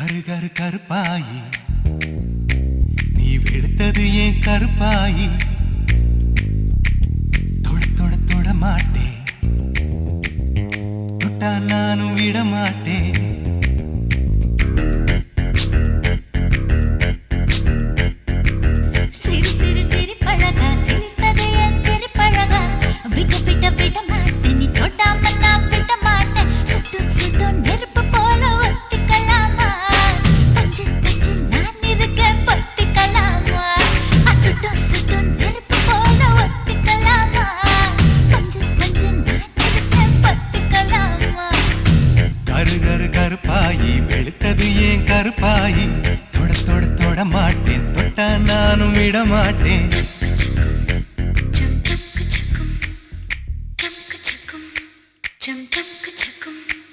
கரு கரு கருப்பாயி. நீ வெளுத்தது ஏன் கருப்பாயி? தொட தொட தொட மாட்டேன். தொட்டா நானும் விட மாட்டேன் சிறு சிறு சிறு பழகா சிலித்தது சிறு பழகா விட்டு விட்ட விட கருகரு கருப்பாயி வெளுத்தது ஏன் கருப்பாயி தொட தொட தொட மாட்டேன் தொட்டா நானும் விட மாட்டேன் Jump, jump, jump.